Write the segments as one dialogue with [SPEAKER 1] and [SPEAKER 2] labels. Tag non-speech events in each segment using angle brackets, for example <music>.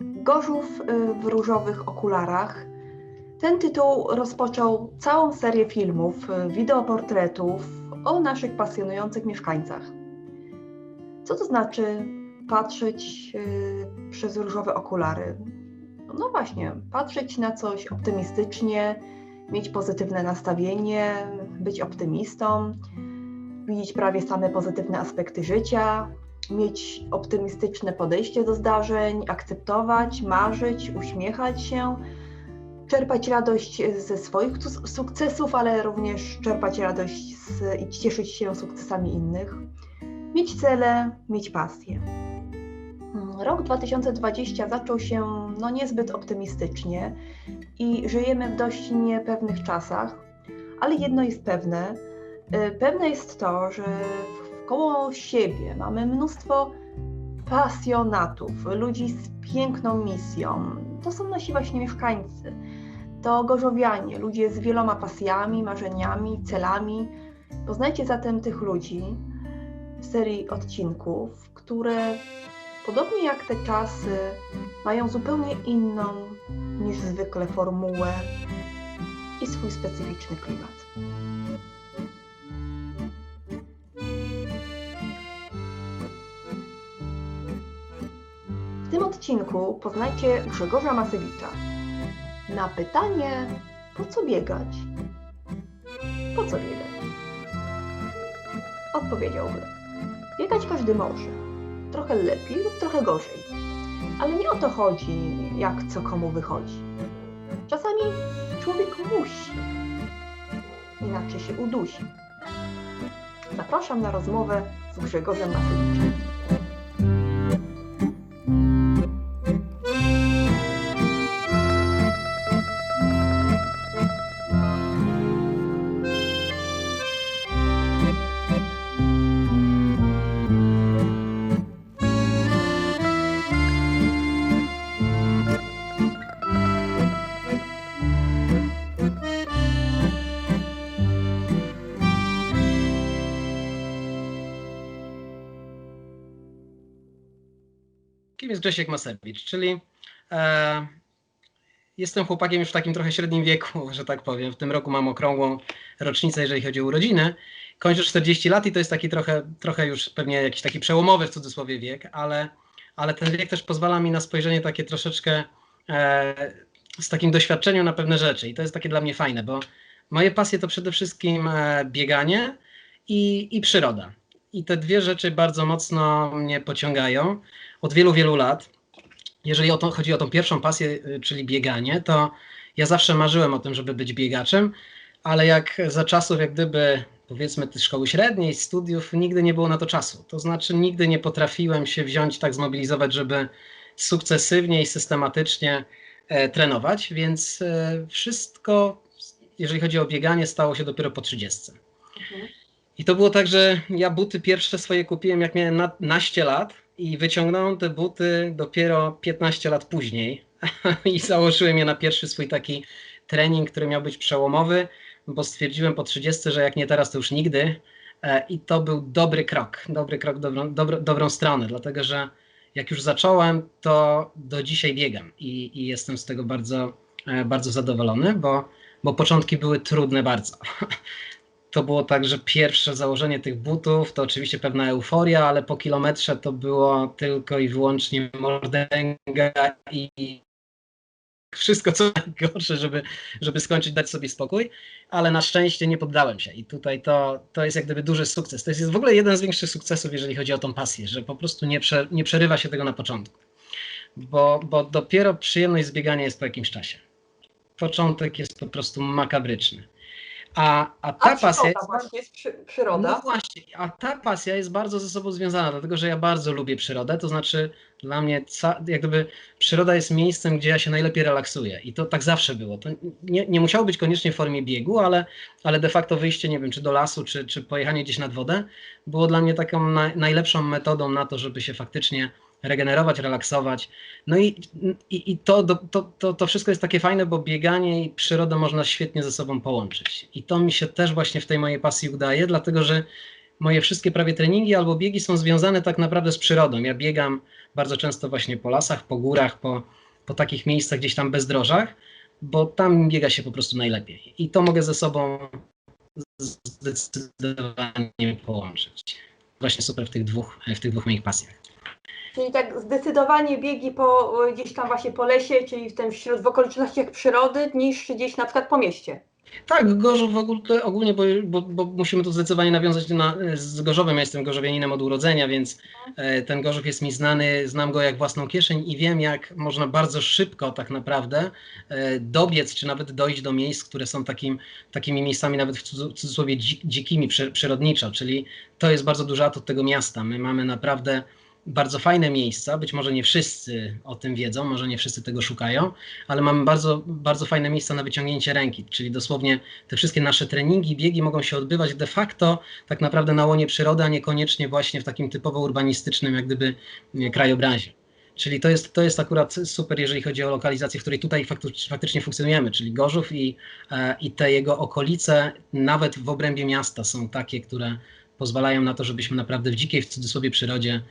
[SPEAKER 1] Gorzów y, w różowych okularach. Ten tytuł rozpoczął całą serię filmów, y, wideoportretów o naszych pasjonujących mieszkańcach. Co to znaczy patrzeć y, przez różowe okulary? No właśnie, patrzeć na coś optymistycznie, mieć pozytywne nastawienie, być optymistą, widzieć prawie same pozytywne aspekty życia, mieć optymistyczne podejście do zdarzeń, akceptować, marzyć, uśmiechać się, czerpać radość ze swoich sukcesów, ale również czerpać radość z, i cieszyć się sukcesami innych, mieć cele, mieć pasję. Rok 2020 zaczął się no, niezbyt optymistycznie i żyjemy w dość niepewnych czasach, ale jedno jest pewne. y, Pewne jest to, że koło siebie mamy mnóstwo pasjonatów, ludzi z piękną misją. To są nasi właśnie mieszkańcy. To gorzowianie, ludzie z wieloma pasjami, marzeniami, celami. Poznajcie zatem tych ludzi w serii odcinków, które podobnie jak te czasy mają zupełnie inną niż zwykle formułę i swój specyficzny klimat. Tym odcinku poznajcie Grzegorza Masewicza. Na pytanie, po co biegać? Po co biegać? Odpowiedziałby, biegać każdy może. Trochę lepiej lub trochę gorzej. Ale nie o to chodzi, jak co komu wychodzi. Czasami człowiek musi, inaczej się udusi. Zapraszam na rozmowę z Grzegorzem Masewiczem.
[SPEAKER 2] Kim jest Grzesiek Masewicz? Czyli e, jestem chłopakiem już w takim trochę średnim wieku, <laughs> że tak powiem. W tym roku mam okrągłą rocznicę, jeżeli chodzi o urodziny. Kończę 40 lat i to jest taki trochę, trochę już pewnie jakiś taki przełomowy w cudzysłowie wiek, ale, ale ten wiek też pozwala mi na spojrzenie takie troszeczkę e, z takim doświadczeniem na pewne rzeczy. I to jest takie dla mnie fajne, bo moje pasje to przede wszystkim e, bieganie i, i przyroda. I te dwie rzeczy bardzo mocno mnie pociągają od wielu, wielu lat. Jeżeli o to, chodzi o tą pierwszą pasję, y, czyli bieganie, to ja zawsze marzyłem o tym, żeby być biegaczem, ale jak za czasów, jak gdyby powiedzmy szkoły średniej, studiów, nigdy nie było na to czasu. To znaczy nigdy nie potrafiłem się wziąć, tak zmobilizować, żeby sukcesywnie i systematycznie e, trenować, więc e, wszystko, jeżeli chodzi o bieganie, stało się dopiero po 30. I to było tak, że ja buty pierwsze swoje kupiłem, jak miałem na, naście lat i wyciągnąłem te buty dopiero 15 lat później <laughs> i założyłem je na pierwszy swój taki trening, który miał być przełomowy, bo stwierdziłem po 30, że jak nie teraz, to już nigdy. E, I to był dobry krok, dobry krok w dobrą, dobrą stronę, dlatego że jak już zacząłem, to do dzisiaj biegam i, i jestem z tego bardzo, e, bardzo zadowolony, bo, bo początki były trudne bardzo. <laughs> to było tak, że pierwsze założenie tych butów to oczywiście pewna euforia, ale po kilometrze to było tylko i wyłącznie mordęga i wszystko co najgorsze, żeby, żeby skończyć, dać sobie spokój, ale na szczęście nie poddałem się i tutaj to, to jest jak gdyby duży sukces. To jest w ogóle jeden z większych sukcesów, jeżeli chodzi o tą pasję, że po prostu nie, prze, nie przerywa się tego na początku, bo, bo dopiero przyjemność zbiegania jest po jakimś czasie. Początek jest po prostu makabryczny. A, a ta
[SPEAKER 1] A
[SPEAKER 2] pasja jest
[SPEAKER 1] właśnie, jest przy, przyroda.
[SPEAKER 2] no właśnie, a ta pasja jest bardzo ze sobą związana, dlatego że ja bardzo lubię przyrodę, to znaczy dla mnie ca, jak gdyby przyroda jest miejscem, gdzie ja się najlepiej relaksuję i to tak zawsze było. To nie, nie musiało być koniecznie w formie biegu, ale, ale de facto wyjście, nie wiem, czy do lasu, czy, czy pojechanie gdzieś nad wodę było dla mnie taką na, najlepszą metodą na to, żeby się faktycznie regenerować, relaksować. No i, i, i to, to, to, to wszystko jest takie fajne, bo bieganie i przyrodę można świetnie ze sobą połączyć. I to mi się też właśnie w tej mojej pasji udaje, dlatego że moje wszystkie prawie treningi albo biegi są związane tak naprawdę z przyrodą. Ja biegam bardzo często właśnie po lasach, po górach, po, po takich miejscach gdzieś tam bezdrożach, bo tam biega się po prostu najlepiej. I to mogę ze sobą zdecydowanie połączyć. Właśnie super w tych dwóch, w tych dwóch moich pasjach.
[SPEAKER 1] Czyli tak zdecydowanie biegi po, gdzieś tam właśnie po lesie, czyli w, tym wśród, w okolicznościach przyrody, niż gdzieś na przykład po mieście.
[SPEAKER 2] Tak, Gorzów w ogóle, ogólnie, bo, bo, bo musimy tu zdecydowanie nawiązać na, z Gorzowem. Ja jestem gorzowianinem od urodzenia, więc e, ten Gorzów jest mi znany, znam go jak własną kieszeń i wiem, jak można bardzo szybko tak naprawdę e, dobiec, czy nawet dojść do miejsc, które są takim, takimi miejscami nawet w cudzysłowie dzikimi przy, przyrodniczo, czyli to jest bardzo duży atut tego miasta. My mamy naprawdę bardzo fajne miejsca. Być może nie wszyscy o tym wiedzą, może nie wszyscy tego szukają, ale mamy bardzo, bardzo fajne miejsca na wyciągnięcie ręki, czyli dosłownie te wszystkie nasze treningi, biegi mogą się odbywać de facto tak naprawdę na łonie przyrody, a niekoniecznie właśnie w takim typowo urbanistycznym, jak gdyby krajobrazie. Czyli to jest, to jest akurat super, jeżeli chodzi o lokalizację, w której tutaj faktycznie funkcjonujemy, czyli Gorzów i, e, i te jego okolice, nawet w obrębie miasta są takie, które pozwalają na to, żebyśmy naprawdę w dzikiej, w cudzysłowie przyrodzie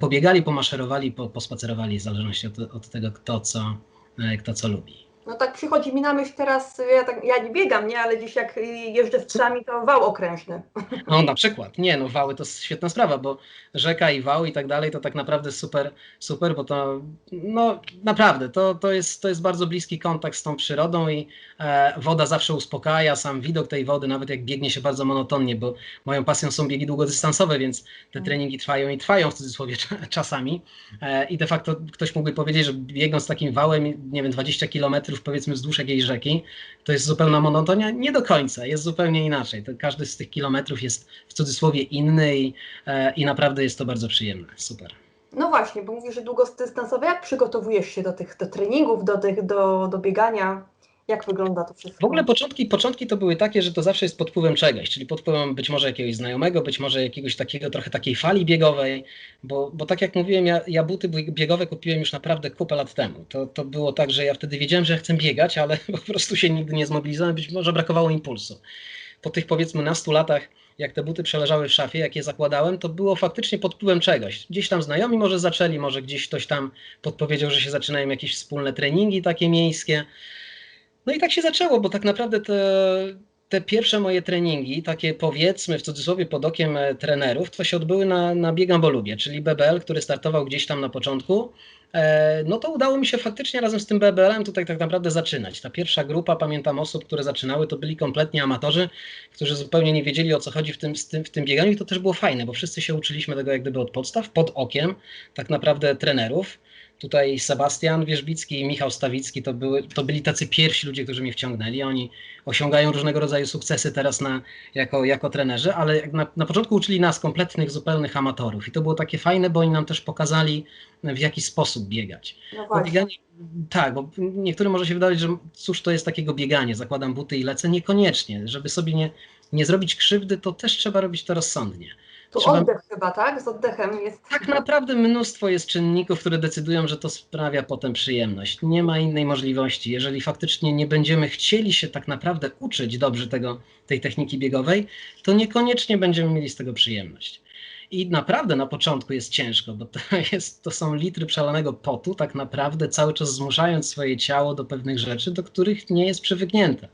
[SPEAKER 2] pobiegali, pomaszerowali, po, pospacerowali, w zależności od, od tego, kto co, e, kto co lubi.
[SPEAKER 1] No tak przychodzi mi na myśl teraz, ja, tak, ja nie biegam, nie, ale gdzieś jak jeżdżę w psami, to wał okrężny.
[SPEAKER 2] No na przykład, nie, no wały to świetna sprawa, bo rzeka i wał i tak dalej to tak naprawdę super, super, bo to, no naprawdę, to, to, jest, to jest bardzo bliski kontakt z tą przyrodą i e, woda zawsze uspokaja, sam widok tej wody, nawet jak biegnie się bardzo monotonnie, bo moją pasją są biegi długodystansowe, więc te mm. treningi trwają i trwają w cudzysłowie czasami e, i de facto ktoś mógłby powiedzieć, że biegąc takim wałem, nie wiem, 20 kilometrów kilometrów powiedzmy wzdłuż jakiejś rzeki, to jest zupełna monotonia? Nie do końca, jest zupełnie inaczej. To każdy z tych kilometrów jest w cudzysłowie inny i, e, i naprawdę jest to bardzo przyjemne. Super.
[SPEAKER 1] No właśnie, bo mówisz, że długodystansowe. Jak przygotowujesz się do tych do treningów, do, tych, do, do biegania? Jak wygląda to wszystko?
[SPEAKER 2] W ogóle początki, początki to były takie, że to zawsze jest pod wpływem czegoś, czyli pod wpływem być może jakiegoś znajomego, być może jakiegoś takiego trochę takiej fali biegowej, bo, bo tak jak mówiłem, ja, ja buty biegowe kupiłem już naprawdę kupę lat temu. To, to było tak, że ja wtedy wiedziałem, że ja chcę biegać, ale <laughs> po prostu się nigdy nie zmobilizowałem, być może brakowało impulsu. Po tych powiedzmy nastu latach jak te buty przeleżały w szafie, jak je zakładałem, to było faktycznie pod wpływem czegoś. Gdzieś tam znajomi może zaczęli, może gdzieś ktoś tam podpowiedział, że się zaczynają jakieś wspólne treningi takie miejskie. No i tak się zaczęło, bo tak naprawdę te, te pierwsze moje treningi, takie powiedzmy w cudzysłowie pod okiem e, trenerów, to się odbyły na, na Biegam czyli BBL, który startował gdzieś tam na początku. E, no to udało mi się faktycznie razem z tym BBL-em tutaj tak naprawdę zaczynać. Ta pierwsza grupa, pamiętam osób, które zaczynały, to byli kompletnie amatorzy, którzy zupełnie nie wiedzieli o co chodzi w tym, tym, w tym bieganiu i to też było fajne, bo wszyscy się uczyliśmy tego jak gdyby od podstaw, pod okiem tak naprawdę trenerów. Tutaj Sebastian Wierzbicki i Michał Stawicki to, były, to byli tacy pierwsi ludzie, którzy mnie wciągnęli. Oni osiągają różnego rodzaju sukcesy teraz na, jako, jako trenerzy, ale na, na początku uczyli nas kompletnych, zupełnych amatorów. I to było takie fajne, bo oni nam też pokazali, w jaki sposób biegać. No bieganie, tak, bo niektórym może się wydawać, że cóż to jest takiego bieganie, zakładam buty i lecę. Niekoniecznie. Żeby sobie nie, nie zrobić krzywdy, to też trzeba robić to rozsądnie.
[SPEAKER 1] Tu Trzeba... oddech chyba, tak? Z oddechem jest.
[SPEAKER 2] Tak naprawdę mnóstwo jest czynników, które decydują, że to sprawia potem przyjemność. Nie ma innej możliwości. Jeżeli faktycznie nie będziemy chcieli się tak naprawdę uczyć dobrze tego, tej techniki biegowej, to niekoniecznie będziemy mieli z tego przyjemność. I naprawdę na początku jest ciężko, bo to, <laughs> jest, to są litry przelanego potu, tak naprawdę cały czas zmuszając swoje ciało do pewnych rzeczy, do których nie jest przywyknięte.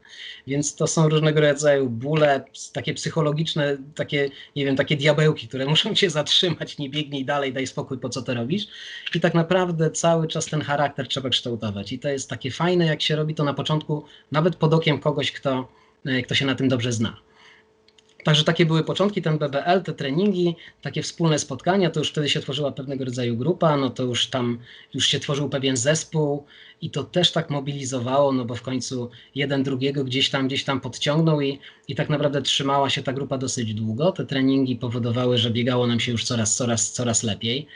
[SPEAKER 2] Więc to są różnego rodzaju bóle, takie psychologiczne, takie, nie wiem, takie diabełki, które <laughs> muszą cię zatrzymać, nie biegnij dalej, daj spokój, po co to robisz. I tak naprawdę cały czas ten charakter trzeba kształtować. I to jest takie fajne, jak się robi to na początku, nawet pod okiem kogoś, kto, e, kto się na tym dobrze zna. Także takie były początki, ten BBL, te treningi, takie wspólne spotkania, to już wtedy się tworzyła pewnego rodzaju grupa, no to już tam już się tworzył pewien zespół i to też tak mobilizowało, no bo w końcu jeden drugiego gdzieś tam, gdzieś tam podciągnął i, i tak naprawdę trzymała się ta grupa dosyć długo. Te treningi powodowały, że biegało nam się już coraz, coraz, coraz lepiej.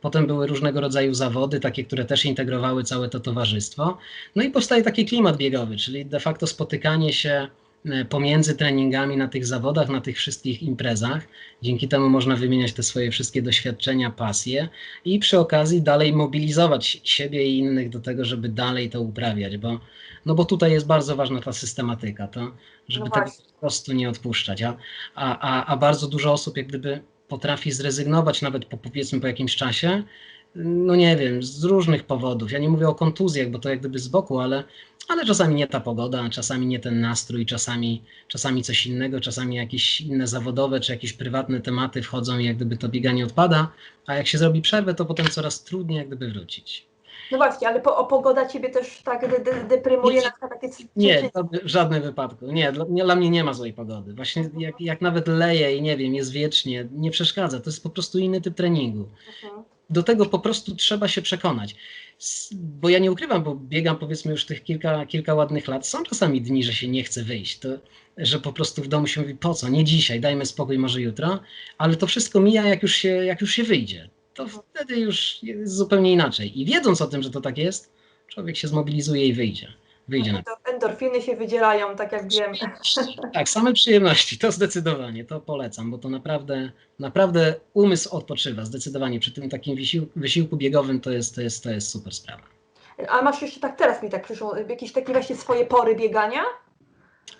[SPEAKER 2] Potem były różnego rodzaju zawody, takie, które też integrowały całe to towarzystwo. No i powstaje taki klimat biegowy, czyli de facto spotykanie się pomiędzy treningami na tych zawodach, na tych wszystkich imprezach. Dzięki temu można wymieniać te swoje wszystkie doświadczenia, pasje i przy okazji dalej mobilizować siebie i innych do tego, żeby dalej to uprawiać, bo, no bo tutaj jest bardzo ważna ta systematyka, to, żeby
[SPEAKER 1] No
[SPEAKER 2] tego po prostu nie odpuszczać. A, a, a, a bardzo dużo osób jak gdyby potrafi zrezygnować nawet po powiedzmy po jakimś czasie, no nie wiem, z różnych powodów. Ja nie mówię o kontuzjach, bo to jak gdyby z boku, ale, ale czasami nie ta pogoda, czasami nie ten nastrój, czasami, czasami coś innego, czasami jakieś inne zawodowe czy jakieś prywatne tematy wchodzą i jak gdyby to bieganie odpada, a jak się zrobi przerwę, to potem coraz trudniej jak gdyby wrócić.
[SPEAKER 1] No właśnie, ale po, o pogoda ciebie też tak de, de, deprymuje
[SPEAKER 2] Nie,
[SPEAKER 1] na takie
[SPEAKER 2] Nie, w żadnym wypadku. Nie, dla, nie, dla mnie nie ma złej pogody. Właśnie jak, jak nawet leje i nie wiem, jest wiecznie, nie przeszkadza. To jest po prostu inny typ treningu.
[SPEAKER 1] Mhm.
[SPEAKER 2] Do tego po prostu trzeba się przekonać. Bo ja nie ukrywam, bo biegam powiedzmy już tych kilka, kilka ładnych lat. Są czasami dni, że się nie chce wyjść. To, że po prostu w domu się mówi, po co? Nie dzisiaj, dajmy spokój, może jutro. Ale to wszystko mija, jak już się, jak już się wyjdzie. To wtedy już jest zupełnie inaczej. I wiedząc o tym, że to tak jest, człowiek się zmobilizuje i wyjdzie. Wyjdzie na
[SPEAKER 1] To endorfiny się wydzielają, tak jak wiem.
[SPEAKER 2] tak, same przyjemności, to zdecydowanie, to polecam, bo to naprawdę, naprawdę umysł odpoczywa, zdecydowanie przy tym takim wysiłku, wysiłku biegowym to jest, to, jest, to jest super sprawa.
[SPEAKER 1] A masz jeszcze tak, teraz mi tak przyszło, jakieś takie właśnie swoje pory biegania?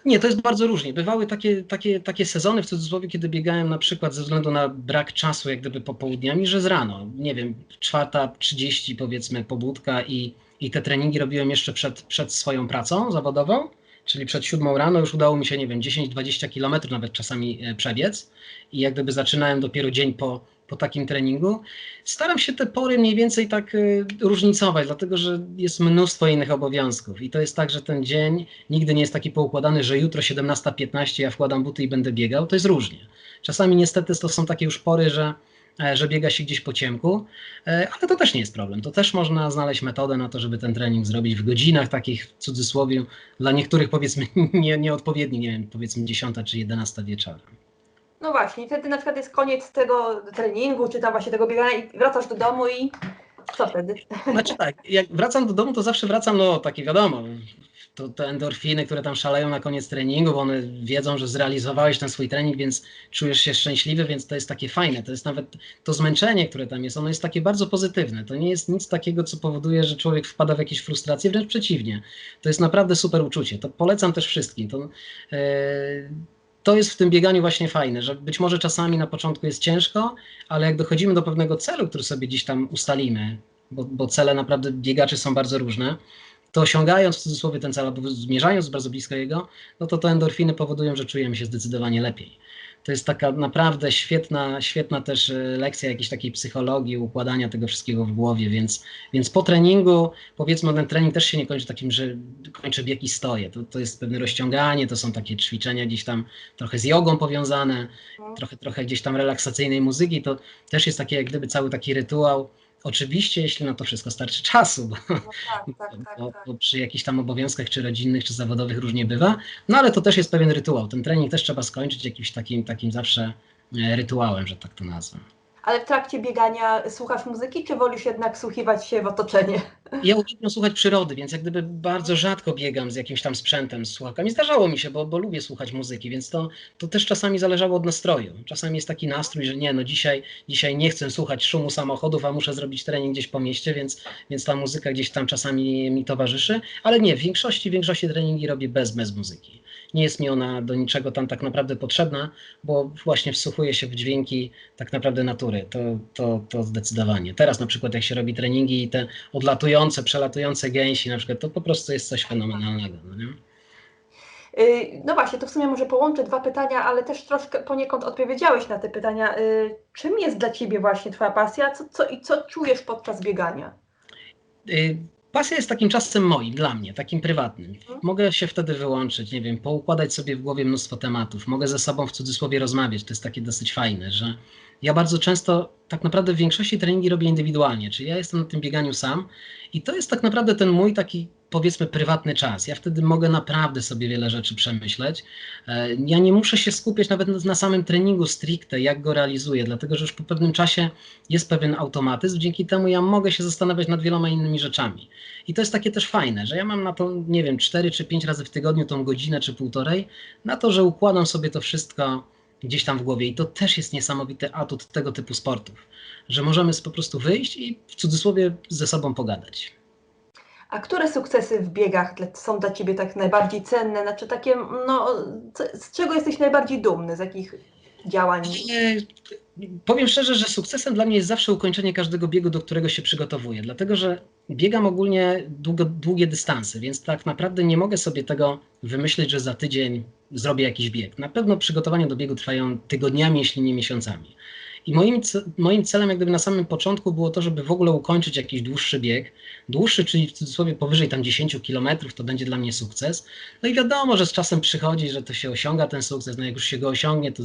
[SPEAKER 2] Nie, to jest bardzo różnie. Bywały takie, takie, takie sezony w cudzysłowie, kiedy biegałem na przykład ze względu na brak czasu, jak gdyby popołudniami, że z rano, nie wiem, czwarta, trzydzieści powiedzmy pobudka i, i te treningi robiłem jeszcze przed, przed swoją pracą zawodową, czyli przed siódmą rano już udało mi się, nie wiem, 10-20 kilometrów nawet czasami e, przebiec i jak gdyby zaczynałem dopiero dzień po, po takim treningu. Staram się te pory mniej więcej tak y, różnicować, dlatego że jest mnóstwo innych obowiązków i to jest tak, że ten dzień nigdy nie jest taki poukładany, że jutro 17.15 ja wkładam buty i będę biegał, to jest różnie. Czasami niestety to są takie już pory, że, e, że biega się gdzieś po ciemku, e, ale to też nie jest problem. To też można znaleźć metodę na to, żeby ten trening zrobić w godzinach takich w cudzysłowie, dla niektórych powiedzmy <laughs> nie, nieodpowiedni, nie wiem, powiedzmy 10 czy 11 wieczorem.
[SPEAKER 1] No właśnie, wtedy na przykład jest koniec tego treningu, czy tam właśnie tego biegania i wracasz do domu i co wtedy?
[SPEAKER 2] Znaczy tak, jak wracam do domu, to zawsze wracam, no takie wiadomo, to te endorfiny, które tam szaleją na koniec treningu, bo one wiedzą, że zrealizowałeś ten swój trening, więc czujesz się szczęśliwy, więc to jest takie fajne. To jest nawet to zmęczenie, które tam jest, ono jest takie bardzo pozytywne. To nie jest nic takiego, co powoduje, że człowiek wpada w jakieś frustracje, wręcz przeciwnie. To jest naprawdę super uczucie. To polecam też wszystkim. To, e, to jest w tym bieganiu właśnie fajne, że być może czasami na początku jest ciężko, ale jak dochodzimy do pewnego celu, który sobie gdzieś tam ustalimy, bo, bo cele naprawdę biegaczy są bardzo różne, to osiągając w cudzysłowie ten cel, albo zmierzając bardzo blisko jego, no to te endorfiny powodują, że czujemy się zdecydowanie lepiej. To jest taka naprawdę świetna, świetna też e, lekcja jakiejś takiej psychologii, układania tego wszystkiego w głowie, więc, więc po treningu, powiedzmy, ten trening też się nie kończy takim, że kończę bieg i stoję. To, to jest pewne rozciąganie, to są takie ćwiczenia gdzieś tam trochę z jogą powiązane, trochę, trochę gdzieś tam relaksacyjnej muzyki, to też jest takie jak gdyby cały taki rytuał. Oczywiście, jeśli na to wszystko starczy czasu, bo,
[SPEAKER 1] No tak, tak, <laughs> tak,
[SPEAKER 2] bo,
[SPEAKER 1] tak.
[SPEAKER 2] bo przy jakichś tam obowiązkach, czy rodzinnych, czy zawodowych różnie bywa. No ale to też jest pewien rytuał. Ten trening też trzeba skończyć jakimś takim, takim zawsze e, rytuałem, że tak to nazwę.
[SPEAKER 1] Ale w trakcie biegania słuchasz muzyki, czy wolisz jednak słuchiwać się w otoczenie?
[SPEAKER 2] Ja uwielbiam słuchać przyrody, więc jak gdyby bardzo rzadko biegam z jakimś tam sprzętem, z słuchawkami. Zdarzało mi się, bo, bo lubię słuchać muzyki, więc to, to też czasami zależało od nastroju. Czasami jest taki nastrój, że nie, no dzisiaj, dzisiaj nie chcę słuchać szumu samochodów, a muszę zrobić trening gdzieś po mieście, więc, więc ta muzyka gdzieś tam czasami mi towarzyszy, ale nie, w większości, w większości treningi robię bez, bez muzyki. Nie jest mi ona do niczego tam tak naprawdę potrzebna, bo właśnie wsłuchuję się w dźwięki tak naprawdę natury. To, to, to zdecydowanie. Teraz na przykład jak się robi treningi i te odlatujące, przelatujące gęsi na przykład, to po prostu jest coś fenomenalnego. No nie?
[SPEAKER 1] Yy, No właśnie, to w sumie może połączę dwa pytania, ale też troszkę poniekąd odpowiedziałeś na te pytania. Yy, Czym jest dla Ciebie właśnie Twoja pasja co, co, i co czujesz podczas biegania?
[SPEAKER 2] Pasja jest takim czasem moim, dla mnie, takim prywatnym. Mogę się wtedy wyłączyć, nie wiem, poukładać sobie w głowie mnóstwo tematów. Mogę ze sobą w cudzysłowie rozmawiać. To jest takie dosyć fajne, że, ja bardzo często, tak naprawdę w większości treningi robię indywidualnie, czyli ja jestem na tym bieganiu sam i to jest tak naprawdę ten mój taki powiedzmy prywatny czas. Ja wtedy mogę naprawdę sobie wiele rzeczy przemyśleć. E, ja nie muszę się skupiać nawet na samym treningu stricte, jak go realizuję, dlatego że już po pewnym czasie jest pewien automatyzm, dzięki temu ja mogę się zastanawiać nad wieloma innymi rzeczami. I to jest takie też fajne, że ja mam na to, nie wiem, 4 czy 5 razy w tygodniu tą godzinę czy półtorej, na to, że układam sobie to wszystko gdzieś tam w głowie. I to też jest niesamowity atut tego typu sportów, że możemy po prostu wyjść i w cudzysłowie ze sobą pogadać.
[SPEAKER 1] A które sukcesy w biegach są dla Ciebie tak najbardziej cenne? Znaczy takie, no, z czego jesteś najbardziej dumny? Z jakich działań?
[SPEAKER 2] Powiem szczerze, że sukcesem dla mnie jest zawsze ukończenie każdego biegu, do którego się przygotowuję, dlatego że biegam ogólnie długo, długie dystanse, więc tak naprawdę nie mogę sobie tego wymyślić, że za tydzień zrobię jakiś bieg. Na pewno przygotowania do biegu trwają tygodniami, jeśli nie miesiącami. I moim, moim celem, jak gdyby na samym początku, było to, żeby w ogóle ukończyć jakiś dłuższy bieg. Dłuższy, czyli w cudzysłowie powyżej tam 10 kilometrów, to będzie dla mnie sukces. No i wiadomo, że z czasem przychodzi, że to się osiąga ten sukces. No jak już się go osiągnie, to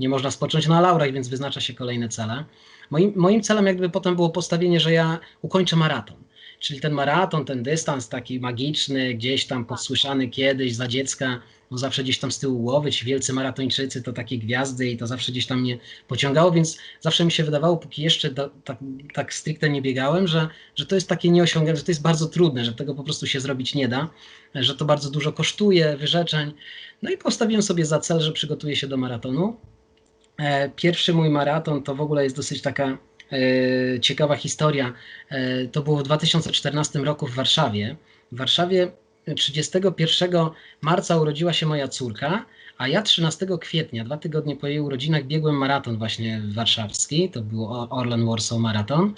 [SPEAKER 2] nie można spocząć na laurach, więc wyznacza się kolejne cele. Moim, moim celem, jak gdyby potem było postawienie, że ja ukończę maraton. Czyli ten maraton, ten dystans taki magiczny, gdzieś tam podsłyszany kiedyś za dziecka, no zawsze gdzieś tam z tyłu głowy, ci wielcy maratończycy to takie gwiazdy i to zawsze gdzieś tam mnie pociągało, więc zawsze mi się wydawało, póki jeszcze do, tak, tak stricte nie biegałem, że, że to jest takie nieosiągalne, że to jest bardzo trudne, że tego po prostu się zrobić nie da, że to bardzo dużo kosztuje, wyrzeczeń. No i postawiłem sobie za cel, że przygotuję się do maratonu. E, pierwszy mój maraton to w ogóle jest dosyć taka ciekawa historia. E, to było w 2014 roku w Warszawie. W Warszawie 31 marca urodziła się moja córka, a ja 13 kwietnia, dwa tygodnie po jej urodzinach, biegłem maraton właśnie warszawski, to był Orlen Warsaw Maraton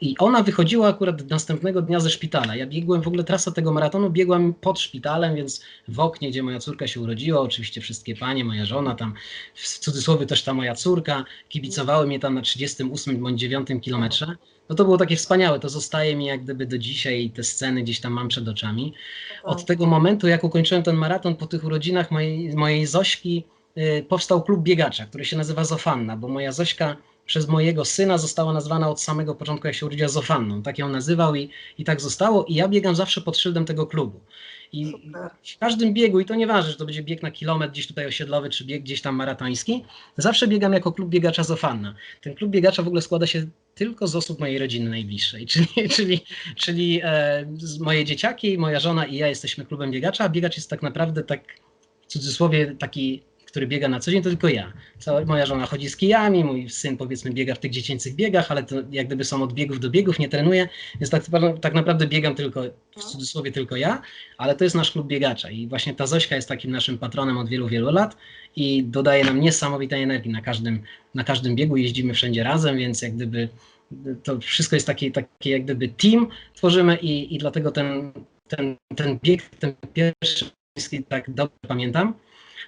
[SPEAKER 2] i ona wychodziła akurat następnego dnia ze szpitala. Ja biegłem w ogóle trasę tego maratonu, biegłem pod szpitalem, więc w oknie, gdzie moja córka się urodziła, oczywiście wszystkie panie, moja żona tam, w cudzysłowie też ta moja córka, kibicowały mnie tam na 38 bądź 9 kilometrze no to było takie wspaniałe, to zostaje mi jak gdyby do dzisiaj i te sceny gdzieś tam mam przed oczami. Od tego momentu, jak ukończyłem ten maraton po tych urodzinach mojej, mojej Zośki, yy, powstał klub biegacza, który się nazywa Zofanna, bo moja Zośka przez mojego syna została nazwana od samego początku, jak się urodziła Zofanną. Tak ją nazywał i, i tak zostało i ja biegam zawsze pod szyldem tego klubu. I Super. w każdym biegu, i to nieważne, że to będzie bieg na kilometr gdzieś tutaj osiedlowy, czy bieg gdzieś tam maratoński, zawsze biegam jako klub biegacza Zofanna. Ten klub biegacza w ogóle składa się tylko z osób mojej rodziny najbliższej, <laughs> czyli, czyli, czyli e, moje dzieciaki, moja żona i ja jesteśmy klubem biegacza, a biegacz jest tak naprawdę tak w cudzysłowie taki który biega na co dzień, to tylko ja. Cała moja żona chodzi z kijami, mój syn powiedzmy biega w tych dziecięcych biegach, ale to jak gdyby są od biegów do biegów, nie trenuje, więc tak, tak naprawdę biegam tylko, w cudzysłowie tylko ja, ale to jest nasz klub biegacza i właśnie ta Zośka jest takim naszym patronem od wielu, wielu lat i dodaje nam niesamowitej energii na każdym, na każdym biegu, jeździmy wszędzie razem, więc jak gdyby to wszystko jest taki, taki jak gdyby team tworzymy i, i dlatego ten, ten, ten bieg, ten pierwszy tak dobrze pamiętam.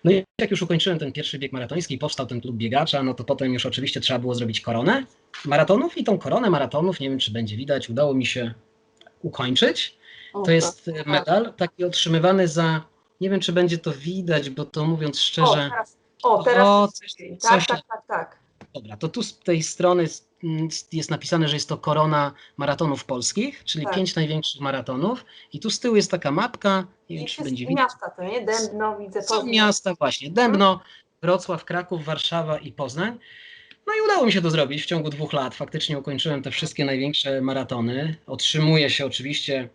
[SPEAKER 2] No i jak już ukończyłem ten pierwszy bieg maratoński, powstał ten klub biegacza, no to potem już oczywiście trzeba było zrobić koronę maratonów i tą koronę maratonów, nie wiem czy będzie widać, udało mi się ukończyć. To jest medal taki otrzymywany za, nie wiem czy będzie to widać, bo to mówiąc szczerze... O,
[SPEAKER 1] teraz, o, teraz o, tak, tak, tak, tak.
[SPEAKER 2] Dobra, to tu z tej strony jest napisane, że jest to korona maratonów polskich, czyli tak. pięć największych maratonów. I tu z tyłu jest taka mapka.
[SPEAKER 1] Nie wiem, czy będzie widać. miasta to, nie? Dębno, widzę
[SPEAKER 2] Są miasta właśnie. Dębno, Wrocław, Kraków, Warszawa i Poznań. No i udało mi się to zrobić w ciągu dwóch lat. Faktycznie ukończyłem te wszystkie największe maratony. Otrzymuje się oczywiście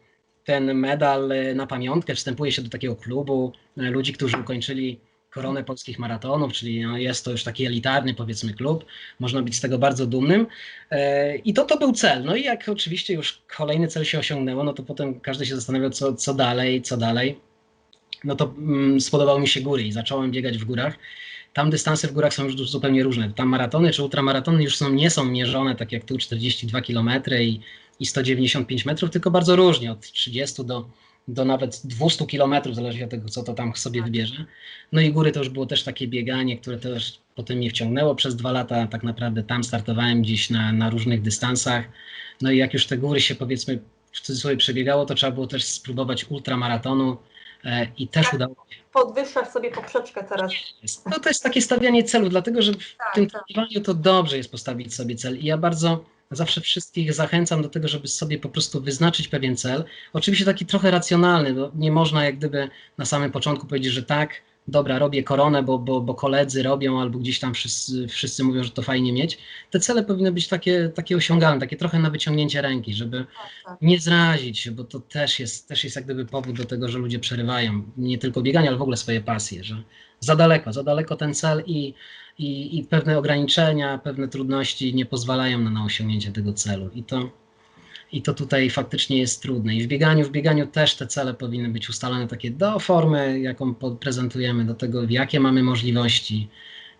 [SPEAKER 2] ten medal na pamiątkę, wstępuje się do takiego klubu ludzi, którzy ukończyli koronę polskich maratonów, czyli no jest to już taki elitarny powiedzmy klub, można być z tego bardzo dumnym. E, I to, to był cel. No i jak oczywiście już kolejny cel się osiągnęło, no to potem każdy się zastanawiał, co, co dalej, co dalej. No to mm, spodobały mi się góry i zacząłem biegać w górach. Tam dystanse w górach są już zupełnie różne. Tam maratony czy ultramaratony już są, nie są mierzone tak jak tu 42 km i, i 195 metrów, tylko bardzo różnie, od 30 do do nawet 200 kilometrów, zależy od tego, co to tam sobie tak. wybierze. No i góry to już było też takie bieganie, które też potem mnie wciągnęło przez dwa lata. Tak naprawdę tam startowałem gdzieś na, na różnych dystansach. No i jak już te góry się powiedzmy w cudzysłowie przebiegało, to trzeba było też spróbować ultramaratonu. e, i też
[SPEAKER 1] Tak.
[SPEAKER 2] udało
[SPEAKER 1] Podwyższasz sobie poprzeczkę teraz.
[SPEAKER 2] No to jest takie stawianie celu, dlatego że w
[SPEAKER 1] Tak,
[SPEAKER 2] tym
[SPEAKER 1] tak.
[SPEAKER 2] to dobrze jest postawić sobie cel. I ja bardzo zawsze wszystkich zachęcam do tego, żeby sobie po prostu wyznaczyć pewien cel. Oczywiście taki trochę racjonalny, bo nie można jak gdyby na samym początku powiedzieć, że tak, dobra, robię koronę, bo, bo, bo koledzy robią, albo gdzieś tam wszyscy, wszyscy mówią, że to fajnie mieć. Te cele powinny być takie, takie osiągalne, takie trochę na wyciągnięcie ręki, żeby
[SPEAKER 1] Tak, tak.
[SPEAKER 2] nie zrazić się, bo to też jest, też jest jak gdyby powód do tego, że ludzie przerywają nie tylko bieganie, ale w ogóle swoje pasje, że za daleko, za daleko ten cel i, i, i pewne ograniczenia, pewne trudności nie pozwalają na, na osiągnięcie tego celu. I to, I to tutaj faktycznie jest trudne. I w bieganiu, w bieganiu też te cele powinny być ustalone takie do formy, jaką prezentujemy, do tego, jakie mamy możliwości.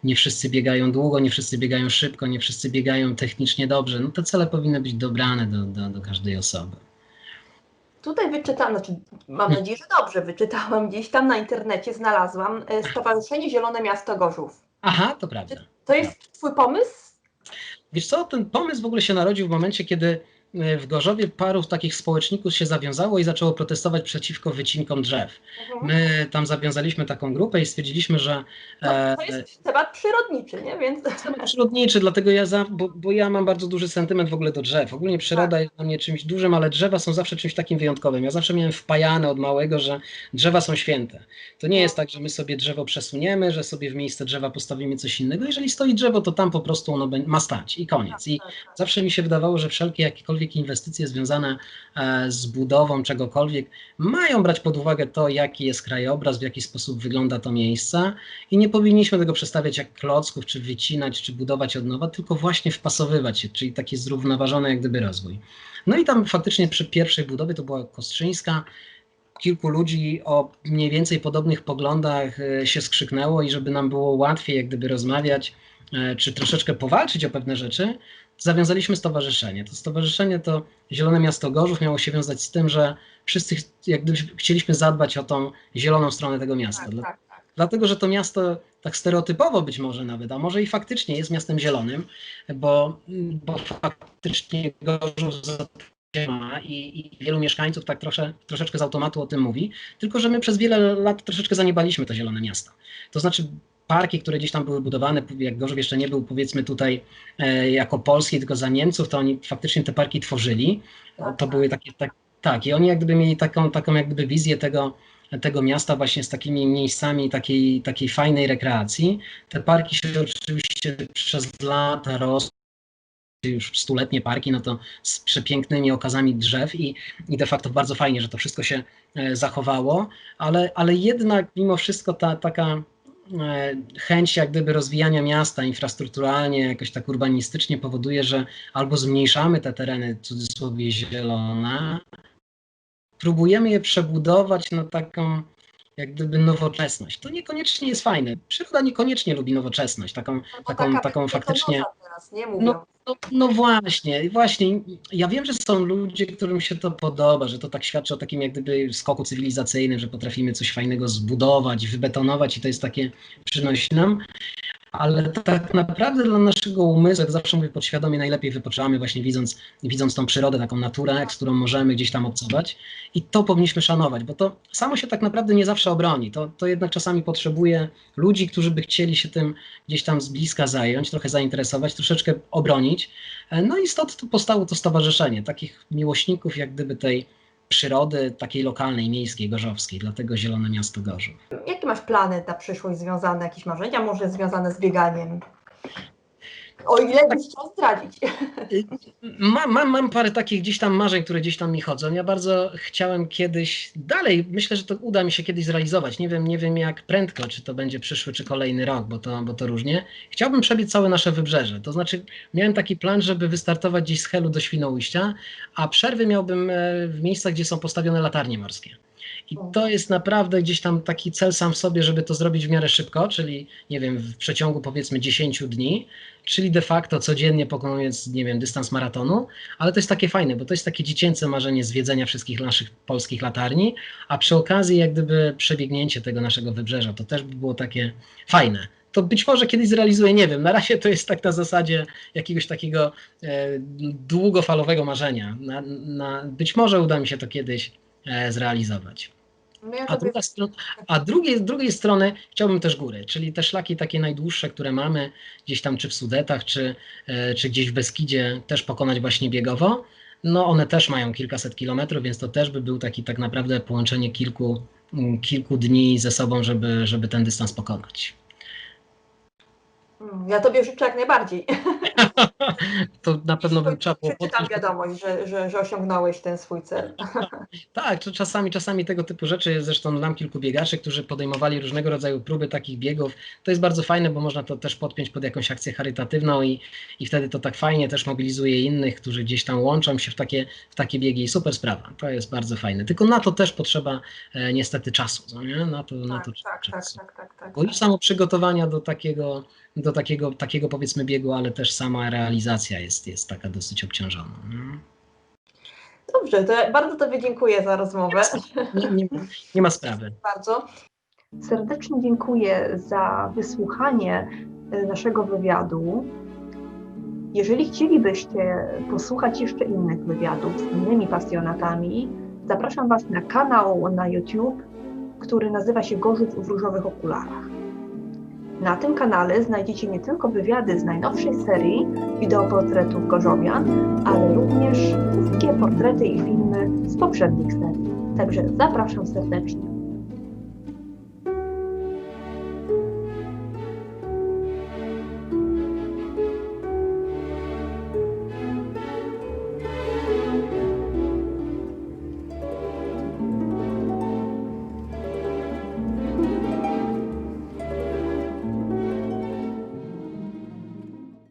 [SPEAKER 2] Nie wszyscy biegają długo, nie wszyscy biegają szybko, nie wszyscy biegają technicznie dobrze. No te cele powinny być dobrane do, do, do każdej osoby.
[SPEAKER 1] Tutaj wyczytałam, znaczy mam nadzieję, że dobrze wyczytałam, gdzieś tam na internecie znalazłam e, Stowarzyszenie Zielone Miasto Gorzów.
[SPEAKER 2] Aha, to prawda.
[SPEAKER 1] To jest twój pomysł?
[SPEAKER 2] Wiesz co, ten pomysł w ogóle się narodził w momencie, kiedy w Gorzowie paru takich społeczników się zawiązało i zaczęło protestować przeciwko wycinkom drzew.
[SPEAKER 1] Mhm.
[SPEAKER 2] My tam zawiązaliśmy taką grupę i stwierdziliśmy, że
[SPEAKER 1] No,
[SPEAKER 2] e,
[SPEAKER 1] to jest temat przyrodniczy, nie? Więc
[SPEAKER 2] temat przyrodniczy, dlatego ja, za, bo, bo ja mam bardzo duży sentyment w ogóle do drzew. Ogólnie przyroda jest dla mnie czymś dużym, ale drzewa są zawsze czymś takim wyjątkowym. Ja zawsze miałem wpajane od małego, że drzewa są święte. To nie jest tak, że my sobie drzewo przesuniemy, że sobie w miejsce drzewa postawimy coś innego. Jeżeli stoi drzewo, to tam po prostu ono ma stać i koniec. I
[SPEAKER 1] Tak, tak.
[SPEAKER 2] Zawsze mi się wydawało, że wszelkie jakiekolwiek inwestycje związane e, z budową czegokolwiek mają brać pod uwagę to, jaki jest krajobraz, w jaki sposób wygląda to miejsce i nie powinniśmy tego przestawiać jak klocków, czy wycinać, czy budować od nowa, tylko właśnie wpasowywać się, czyli taki zrównoważony jak gdyby rozwój. No i tam faktycznie przy pierwszej budowie to była Kostrzyńska, kilku ludzi o mniej więcej podobnych poglądach e, się skrzyknęło i żeby nam było łatwiej jak gdyby rozmawiać, e, czy troszeczkę powalczyć o pewne rzeczy, zawiązaliśmy stowarzyszenie. To stowarzyszenie to Zielone Miasto Gorzów miało się wiązać z tym, że wszyscy jak gdyby chcieliśmy zadbać o tą zieloną stronę tego miasta.
[SPEAKER 1] Tak, tak, tak.
[SPEAKER 2] Dlatego, że to miasto tak stereotypowo być może nawet, a może i faktycznie jest miastem zielonym, bo, bo faktycznie Gorzów za ma i, i wielu mieszkańców tak trosze, troszeczkę z automatu o tym mówi, tylko że my przez wiele lat troszeczkę zaniebaliśmy to zielone miasto. To znaczy parki, które gdzieś tam były budowane, jak Gorzów jeszcze nie był powiedzmy tutaj e, jako polski, tylko za Niemców, to oni faktycznie te parki tworzyli.
[SPEAKER 1] Tak,
[SPEAKER 2] To były takie, tak, tak, i oni jak gdyby mieli taką, taką jak gdyby wizję tego, tego miasta właśnie z takimi miejscami takiej, takiej fajnej rekreacji. Te parki się oczywiście przez lata rosły, już stuletnie parki, no to z przepięknymi okazami drzew i, i de facto bardzo fajnie, że to wszystko się e, zachowało, ale, ale jednak mimo wszystko ta taka e, chęć jak gdyby rozwijania miasta infrastrukturalnie, jakoś tak urbanistycznie powoduje, że albo zmniejszamy te tereny w cudzysłowie zielone, próbujemy je przebudować na taką jak gdyby nowoczesność. To niekoniecznie jest fajne. Przyroda niekoniecznie lubi nowoczesność, taką,
[SPEAKER 1] No
[SPEAKER 2] taką, taką faktycznie...
[SPEAKER 1] Teraz, nie mówią.
[SPEAKER 2] No, no, no właśnie, właśnie. Ja wiem, że są ludzie, którym się to podoba, że to tak świadczy o takim jak gdyby skoku cywilizacyjnym, że potrafimy coś fajnego zbudować, wybetonować i to jest takie przynosi nam. Ale tak naprawdę dla naszego umysłu, jak zawsze mówię podświadomie, najlepiej wypoczywamy właśnie widząc, widząc tą przyrodę, taką naturę, z którą możemy gdzieś tam obcować i to powinniśmy szanować, bo to samo się tak naprawdę nie zawsze obroni. To, to jednak czasami potrzebuje ludzi, którzy by chcieli się tym gdzieś tam z bliska zająć, trochę zainteresować, troszeczkę obronić. E, No i stąd to powstało to stowarzyszenie takich miłośników jak gdyby tej przyrody takiej lokalnej, miejskiej, gorzowskiej, dlatego Zielone Miasto Gorzów.
[SPEAKER 1] Jakie masz plany na przyszłość związane, jakieś marzenia może związane z bieganiem? O ile byś chciał zdradzić.
[SPEAKER 2] Mam, mam, mam parę takich gdzieś tam marzeń, które gdzieś tam mi chodzą. Ja bardzo chciałem kiedyś dalej, myślę, że to uda mi się kiedyś zrealizować. Nie wiem, nie wiem jak prędko, czy to będzie przyszły, czy kolejny rok, bo to, bo to różnie. Chciałbym przebiec całe nasze wybrzeże. To znaczy, miałem taki plan, żeby wystartować gdzieś z Helu do Świnoujścia, a przerwy miałbym e, w miejscach, gdzie są postawione latarnie morskie. I to jest naprawdę gdzieś tam taki cel sam w sobie, żeby to zrobić w miarę szybko, czyli nie wiem, w przeciągu powiedzmy 10 dni, czyli de facto codziennie pokonując, nie wiem, dystans maratonu, ale to jest takie fajne, bo to jest takie dziecięce marzenie zwiedzenia wszystkich naszych polskich latarni, a przy okazji jak gdyby przebiegnięcie tego naszego wybrzeża, to też by było takie fajne. To być może kiedyś zrealizuję, nie wiem. Na razie to jest tak na zasadzie jakiegoś takiego e, długofalowego marzenia. Na, na, być może uda mi się to kiedyś zrealizować.
[SPEAKER 1] No
[SPEAKER 2] A, druga a drugiej, z drugiej strony chciałbym też góry, czyli te szlaki takie najdłuższe, które mamy gdzieś tam czy w Sudetach, czy, e, czy gdzieś w Beskidzie też pokonać właśnie biegowo. No one też mają kilkaset kilometrów, więc to też by był taki tak naprawdę połączenie kilku, mm, kilku dni ze sobą, żeby, żeby ten dystans pokonać.
[SPEAKER 1] Mm, Ja tobie życzę jak najbardziej. <laughs>
[SPEAKER 2] To na pewno by trzeba było
[SPEAKER 1] Przeczytam wiadomość, że, że, że osiągnąłeś ten swój cel.
[SPEAKER 2] Tak, to czasami, czasami tego typu rzeczy, zresztą znam kilku biegaczy, którzy podejmowali różnego rodzaju próby takich biegów. To jest bardzo fajne, bo można to też podpiąć pod jakąś akcję charytatywną i, i wtedy to tak fajnie też mobilizuje innych, którzy gdzieś tam łączą się w takie, w takie biegi i super sprawa. To jest bardzo fajne. Tylko na to też potrzeba e, niestety czasu, nie? Na to, na
[SPEAKER 1] Tak,
[SPEAKER 2] to
[SPEAKER 1] tak, tak, tak, tak, tak.
[SPEAKER 2] Bo już samo przygotowania do takiego, do takiego, takiego powiedzmy biegu, ale też sama realizacja jest, jest taka dosyć obciążona. nie?
[SPEAKER 1] Dobrze, to ja bardzo Tobie dziękuję za rozmowę.
[SPEAKER 2] Nie, nie, nie ma sprawy. <laughs>
[SPEAKER 1] Bardzo. Serdecznie dziękuję za wysłuchanie e, naszego wywiadu. Jeżeli chcielibyście posłuchać jeszcze innych wywiadów z innymi pasjonatami, zapraszam Was na kanał na YouTube, który nazywa się Gorzów w różowych okularach. Na tym kanale znajdziecie nie tylko wywiady z najnowszej serii wideoportretów Gorzowian, ale również wszystkie portrety i filmy z poprzednich serii. Także zapraszam serdecznie.